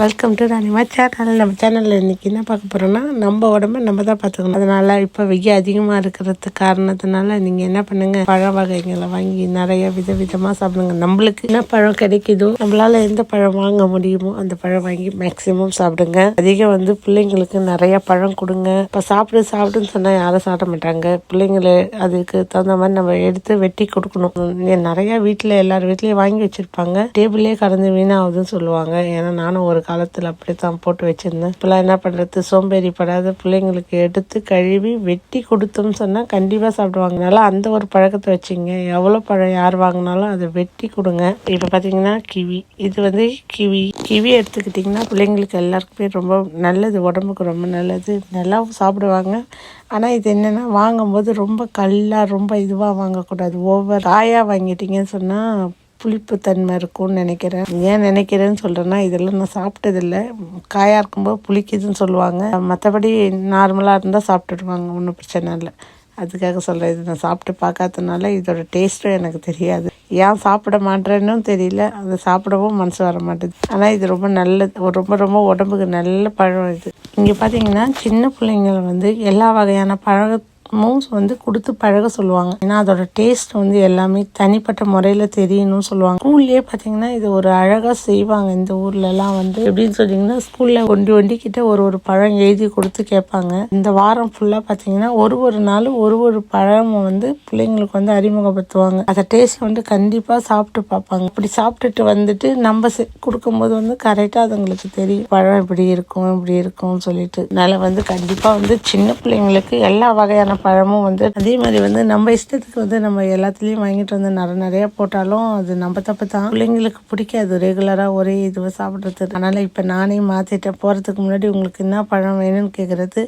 Welcome to Ranima channel நம்ம சேனலில் இன்றைக்கி என்ன பார்க்க போகிறோன்னா நம்ம உடம்ப நம்ம தான் பார்த்துக்கணும். அதனால் இப்போ வெய்ய அதிகமாக இருக்கிறது காரணத்தினால நீங்கள் என்ன பண்ணுங்கள் பழ வகைகளை வாங்கி நிறைய விதவிதமாக சாப்பிடுங்க. நம்மளுக்கு என்ன பழம் கிடைக்குதோ நம்மளால் எந்த பழம் வாங்க முடியுமோ அந்த பழம் வாங்கி மேக்ஸிமம் சாப்பிடுங்க. அதிகம் வந்து பிள்ளைங்களுக்கு நிறைய பழம் கொடுங்க. இப்போ சாப்பிடு சாப்பிடுன்னு சொன்னால் யாரும் சாப்பிட மாட்டாங்க. பிள்ளைங்களை அதுக்கு தகுந்த மாதிரி நம்ம எடுத்து வெட்டி கொடுக்கணும். நிறையா வீட்டில் எல்லார் வீட்லேயும் வாங்கி வச்சுருப்பாங்க. டேபிளே கறந்து வீணாகுதுன்னு சொல்லுவாங்க. ஏன்னா நானும் ஒரு காலத்தில் அப்படித்தான் போட்டு வச்சுருந்தேன். இப்போலாம் என்ன பண்ணுறது சோம்பேறி படாத பிள்ளைங்களுக்கு எடுத்து கழுவி வெட்டி கொடுத்தோம்னு சொன்னால் கண்டிப்பாக சாப்பிடுவாங்க. நல்லா அந்த ஒரு பழக்கத்தை வச்சுங்க. எவ்வளோ பழம் யார் வாங்கினாலும் அதை வெட்டி கொடுங்க. இப்போ பார்த்தீங்கன்னா கிவி. இது வந்து கிவி. கிவி எடுத்துக்கிட்டிங்கன்னா பிள்ளைங்களுக்கு எல்லாருக்குமே ரொம்ப நல்லது. உடம்புக்கு ரொம்ப நல்லது. நல்லா சாப்பிடுவாங்க. ஆனால் இது என்னென்னா வாங்கும்போது ரொம்ப கல்லாக ரொம்ப இதுவாக வாங்கக்கூடாது. ஓவர் காயாக வாங்கிட்டீங்கன்னு சொன்னால் புளிப்பு தன்மை இருக்கும்னு நினைக்கிறேன். ஏன் நினைக்கிறேன்னு சொல்கிறேன்னா இதெல்லாம் நான் சாப்பிட்டதில்லை. காயாக இருக்கும்போது புளிக்குதுன்னு சொல்லுவாங்க. மற்றபடி நார்மலாக இருந்தால் சாப்பிட்டுடுவாங்க ஒன்றும் பிரச்சனை இல்லை. அதுக்காக சொல்கிறேன் இது நான் சாப்பிட்டு பார்க்காததுனால இதோட டேஸ்ட்டும் எனக்கு தெரியாது. ஏன் சாப்பிட மாட்டேன்னு தெரியல. அதை சாப்பிடவும் மனசு வர மாட்டேது. ஆனால் இது ரொம்ப நல்லது. ரொம்ப ரொம்ப உடம்புக்கு நல்ல பழம் இது. இங்கே பார்த்தீங்கன்னா சின்ன பிள்ளைங்களை வந்து எல்லா வகையான பழ மூஸ் வந்து கொடுத்து பழக சொல்லுவாங்க. ஏன்னா அதோட டேஸ்ட் வந்து எல்லாமே தனிப்பட்ட முறையில் தெரியணும்னு சொல்லுவாங்க. ஸ்கூல்லேயே பார்த்தீங்கன்னா இது ஒரு அழகாக செய்வாங்க. இந்த ஊர்லலாம் வந்து எப்படின்னு சொன்னீங்கன்னா ஸ்கூலில் ஒண்டி ஒண்டி கிட்ட ஒரு ஒரு பழம் எழுதி கொடுத்து கேட்பாங்க. இந்த வாரம் ஃபுல்லாக பார்த்தீங்கன்னா ஒரு ஒரு நாளும் ஒரு ஒரு பழம் வந்து பிள்ளைங்களுக்கு வந்து அறிமுகப்படுத்துவாங்க. அந்த டேஸ்ட் வந்து கண்டிப்பாக சாப்பிட்டு பார்ப்பாங்க. அப்படி சாப்பிட்டுட்டு வந்துட்டு நம்ம செ- கொடுக்கும்போது வந்து கரெக்டாக அதுங்களுக்கு தெரியும். பழம் இப்படி இருக்கும் இப்படி இருக்கும்னு சொல்லிட்டு. அதனால வந்து கண்டிப்பாக வந்து சின்ன பிள்ளைங்களுக்கு எல்லா வகையான பழமும் வந்து அதே மாதிரி வந்து நம்ம இஷ்டத்துக்கு வந்து நம்ம எல்லாத்துலேயும் வாங்கிட்டு வந்து நிறைய நிறைய போட்டாலும் அது நம்ம தப்பு தான். பிள்ளைங்களுக்கு பிடிக்காது ரெகுலராக ஒரே இதுவை சாப்பிட்றது. அதனால் இப்போ நானே மாற்றிட்டேன் போகிறதுக்கு முன்னாடி உங்களுக்கு என்ன பழம் வேணும்னு கேட்குறது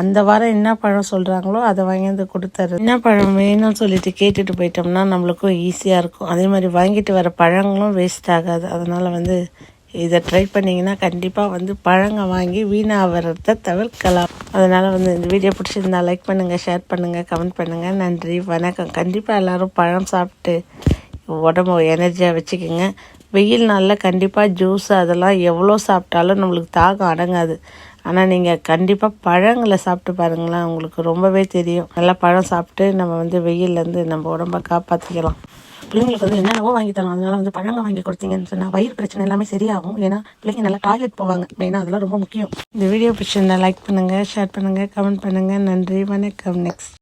அந்த வாரம் என்ன பழம் சொல்கிறாங்களோ அதை வாங்கி வந்து கொடுத்தாரு என்ன பழம் வேணும்னு சொல்லிட்டு கேட்டுட்டு போயிட்டோம்னா நம்மளுக்கும் ஈஸியாக இருக்கும். அதே மாதிரி வாங்கிட்டு வர பழங்களும் வேஸ்ட் ஆகாது. அதனால் வந்து இதை ட்ரை பண்ணிங்கன்னா கண்டிப்பாக வந்து பழங்க வாங்கி வீணாகிறத தவிர்க்கலாம். அதனால் வந்து இந்த வீடியோ பிடிச்சிருந்தா லைக் பண்ணுங்கள் ஷேர் பண்ணுங்கள் கமெண்ட் பண்ணுங்கள் நன்றி வணக்கம். கண்டிப்பாக எல்லோரும் பழம் சாப்பிட்டு உடம்பு எனர்ஜியாக வச்சுக்கோங்க. வெயில் நாளில் கண்டிப்பாக ஜூஸ் அதெல்லாம் எவ்வளோ சாப்பிட்டாலும் நம்மளுக்கு தாகம் அடங்காது. ஆனால் நீங்கள் கண்டிப்பாக பழங்களை சாப்பிட்டு பாருங்களேன் உங்களுக்கு ரொம்பவே தெரியும். நல்லா பழம் சாப்பிட்டு நம்ம வந்து வெயில்லேருந்து நம்ம உடம்ப காப்பாற்றிக்கலாம் பிள்ளைங்களுக்கு வந்து என்னென்னவோ வாங்கி தரோம் அதனால வந்து பழங்க வாங்கி கொடுத்தீங்கன்னு சொன்னால் வயிறு பிரச்சனை எல்லாமே சரியாகும். ஏன்னா பிள்ளைங்க நல்லா டாய்லெட் போவாங்க. மெயினாக அதெல்லாம் ரொம்ப முக்கியம். இந்த வீடியோ பிடிச்சிருந்தா லைக் பண்ணுங்கள் ஷேர் பண்ணுங்கள் கமெண்ட் பண்ணுங்கள் நன்றி வணக்கம். நெக்ஸ்ட்